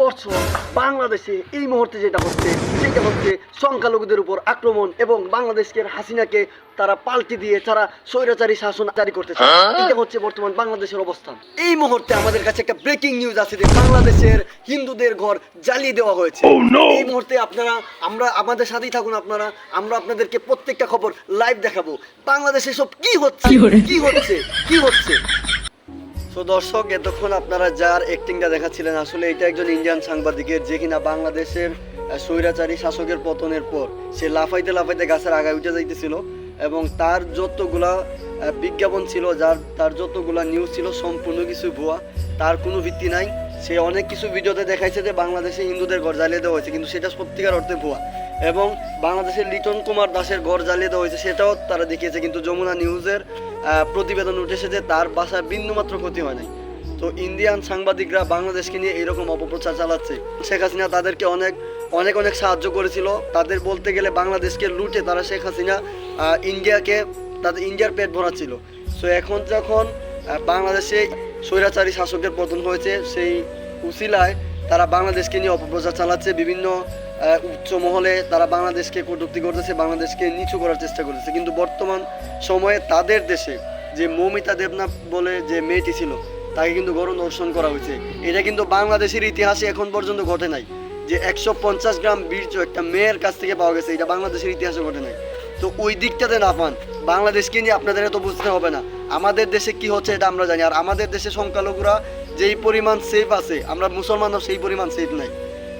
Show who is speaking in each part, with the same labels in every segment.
Speaker 1: দর্শক বাংলাদেশে এই মুহূর্তে যেটা হচ্ছে সেটা হচ্ছে সংখ্যালঘুদের উপর আক্রমণ এবং বাংলাদেশকে হাসিনাকে তারা পাল্টে দিয়ে তারা স্বৈরাচারী শাসন জারি করতে এটা হচ্ছে বর্তমান বাংলাদেশের অবস্থান। এই মুহূর্তে আমাদের কাছে একটা ব্রেকিং নিউজ আছে যে বাংলাদেশের হিন্দুদের ঘর জ্বালিয়ে দেওয়া হয়েছে। এই মুহূর্তে আপনারা আমরা আমাদের সাথেই থাকুন আপনারা আমরা আপনাদেরকে প্রত্যেকটা খবর লাইভ দেখাবো। বাংলাদেশে সব কি হচ্ছে? কি হচ্ছে? কি হচ্ছে? তো দর্শক, এতক্ষণ আপনারা যার অ্যাক্টিংটা দেখাচ্ছিলেন, আসলে এটা একজন ইন্ডিয়ান সাংবাদিকের, যে কিনা বাংলাদেশের স্বৈরাচারী শাসকের পতনের পর সে লাফাইতে লাফাইতে গাছের আগায় উঠে যাইতেছিল এবং তার যতগুলা বিজ্ঞাপন ছিল, যার, তার যতগুলা নিউজ ছিল, সম্পূর্ণ কিছু ভুয়া, তার কোনো ভিত্তি নাই। সে অনেক কিছু ভিডিওতে দেখাইছে যে বাংলাদেশে হিন্দুদের ঘর জ্বালিয়ে দেওয়া হয়েছে, কিন্তু সেটা সত্যিকার অর্থে ভুয়া। এবং বাংলাদেশের লিটন কুমার দাসের ঘর জ্বালিয়ে দেওয়া হয়েছে, সেটাও তারা দেখিয়েছে, কিন্তু যমুনা নিউজের প্রতিবেদন উঠেছে যে তার বাসার বিন্দুমাত্র ক্ষতি হয় নাই। তো ইন্ডিয়ান সাংবাদিকরা বাংলাদেশকে নিয়ে এরকম অপপ্রচার চালাচ্ছে। শেখ হাসিনা তাদেরকে অনেক অনেক অনেক সাহায্য করেছিল। তাদের বলতে গেলে বাংলাদেশকে লুটে তারা শেখ হাসিনা ইন্ডিয়াকে, তাদের ইন্ডিয়ার পেট ভরাচ্ছিল। সো এখন যখন বাংলাদেশে স্বৈরাচারী শাসকের পতন হয়েছে, সেই উসিলায় তারা বাংলাদেশকে নিয়ে অপপ্রচার চালাচ্ছে। বিভিন্ন উচ্চ মহলে তারা বাংলাদেশকে কটূক্তি করতেছে, বাংলাদেশকে নিচু করার চেষ্টা করতেছে। কিন্তু বর্তমান সময়ে তাদের দেশে যে মৌমিতা দেবনাথ বলে যে মেয়েটি ছিল, তাকে কিন্তু দর্শন করা হয়েছে। এটা কিন্তু বাংলাদেশের ইতিহাসে এখন পর্যন্ত ঘটে নাই। যে একশো পঞ্চাশ গ্রাম বীর্য একটা মেয়ের কাছ থেকে পাওয়া গেছে, এটা বাংলাদেশের ইতিহাসে ঘটে নাই। তো ওই দিকটাতে না পান, বাংলাদেশকে নিয়ে আপনাদের এত বুঝতে হবে না। আমাদের দেশে কি হচ্ছে এটা আমরা জানি, আর আমাদের দেশে সংখ্যালঘুরা যেই পরিমাণ সেফ আছে, আমরা মুসলমানরা সেই পরিমাণ সেফ নাই।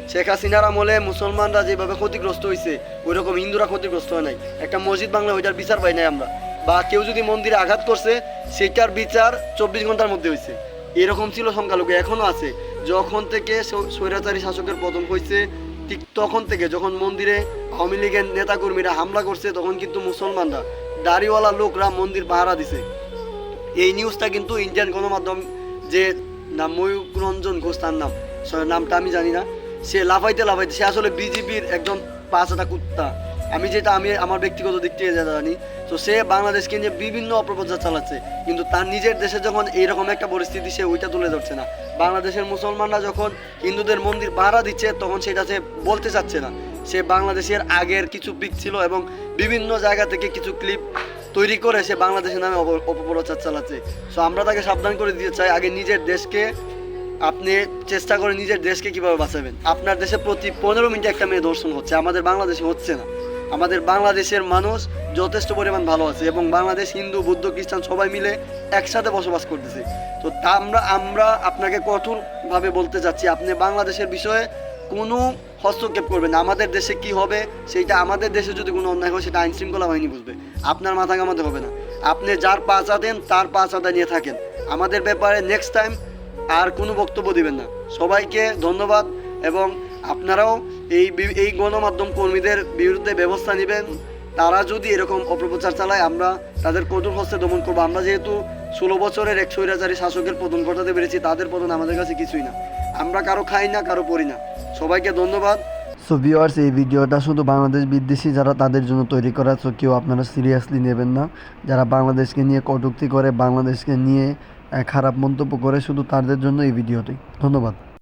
Speaker 1: শেখ হাসিনার আমলে মুসলমানরা যেভাবে ক্ষতিগ্রস্ত হয়েছে ওই রকম হিন্দুরা ক্ষতিগ্রস্ত হয় নাই। একটা মসজিদ বাংলা ওইটার বিচার পাই নাই আমরা। বা কেউ যদি মন্দিরে আঘাত করছে সেটার বিচার চব্বিশ ঘণ্টার মধ্যে হয়েছে এরকম ছিল সংখ্যালঘু এখনও আছে। যখন থেকে স্ব- স্বৈরাচারী শাসকের পতন হয়েছে ঠিক তখন থেকে যখন মন্দিরে আওয়ামী লীগের নেতাকর্মীরা হামলা করছে, তখন কিন্তু মুসলমানরা, দাড়িওয়ালা লোকরা মন্দির পাহারা দিছে। এই নিউজটা কিন্তু ইন্ডিয়ান গণমাধ্যম যে নাম ময়ূর রঞ্জন ঘোষ তার নাম নামটা আমি জানি না। সে লাফাইতে লাফাইতে, সে আসলে বিজেপির একজন পাঁচটা কুত্তা। আমি যেটা, আমি আমার ব্যক্তিগত দিক থেকে জানি, তো সে বাংলাদেশকে নিয়ে বিভিন্ন অপপ্রচার চালাচ্ছে, কিন্তু তার নিজের দেশে যখন এইরকম একটা পরিস্থিতি, সে ওইটা তুলে ধরছে না। বাংলাদেশের মুসলমানরা যখন হিন্দুদের মন্দির পাহারা দিচ্ছে, তখন সেটা সে বলতে চাচ্ছে না। সে বাংলাদেশের আগের কিছু পিক ছিল এবং বিভিন্ন জায়গা থেকে কিছু ক্লিপ তৈরি করে সে বাংলাদেশের নামে অপ- অপপ্রচার চালাচ্ছে। সো আমরা তাকে সাবধান করে দিতে চাই, আগে নিজের দেশকে আপনি চেষ্টা করে নিজের দেশকে কীভাবে বাঁচাবেন? আপনার দেশে প্রতি পনেরো মিনিটে একটা মেয়ে ধর্ষণ হচ্ছে, আমাদের বাংলাদেশে হচ্ছে না। আমাদের বাংলাদেশের মানুষ যথেষ্ট পরিমাণ ভালো আছে এবং বাংলাদেশ, হিন্দু, বৌদ্ধ, খ্রিস্টান সবাই মিলে একসাথে বসবাস করতেছে। তো আমরা আমরা আপনাকে কঠোরভাবে বলতে চাচ্ছি, আপনি বাংলাদেশের বিষয়ে কোনো হস্তক্ষেপ করবেন আমাদের দেশে কি হবে সেইটা আমাদের দেশে যদি কোনো অন্যায় হয়, সেটা আইন শৃঙ্খলা বাহিনী বুঝবে। আপনার মাথা কামাতে হবে না। আপনি যার পা দেন, তার পা চাঁদা নিয়ে থাকেন। আমাদের ব্যাপারে নেক্সট টাইম আর কোনো বক্তব্য দিবেন না। সবাইকে ধন্যবাদ এবং আপনারাও এই এই গণমাধ্যম কর্মীদের বিরুদ্ধে ব্যবস্থা নেবেন। তারা যদি এরকম অপপ্রচার চালায়, আমরা তাদের কঠোর হস্তে দমন করব। আমরা যেহেতু ষোলো বছরের এক স্বৈরাচারী শাসকের পতন ঘটাতে পেরেছি, তাদের পতন আমাদের কাছে কিছুই না। আমরা কারও খাই না, কারও পড়ি না। সবাইকে ধন্যবাদ।
Speaker 2: সো ভিওয়ার্স এই ভিডিওটা শুধু বাংলাদেশ বিদ্বেষী যারা তাদের জন্য তৈরি করা সো কেউ আপনারা সিরিয়াসলি নেবেন না। যারা বাংলাদেশকে নিয়ে কটুক্তি করে, বাংলাদেশকে নিয়ে খারাপ মন্তব্য করে শুধু তাদের জন্য এই ভিডিওটি। ধন্যবাদ।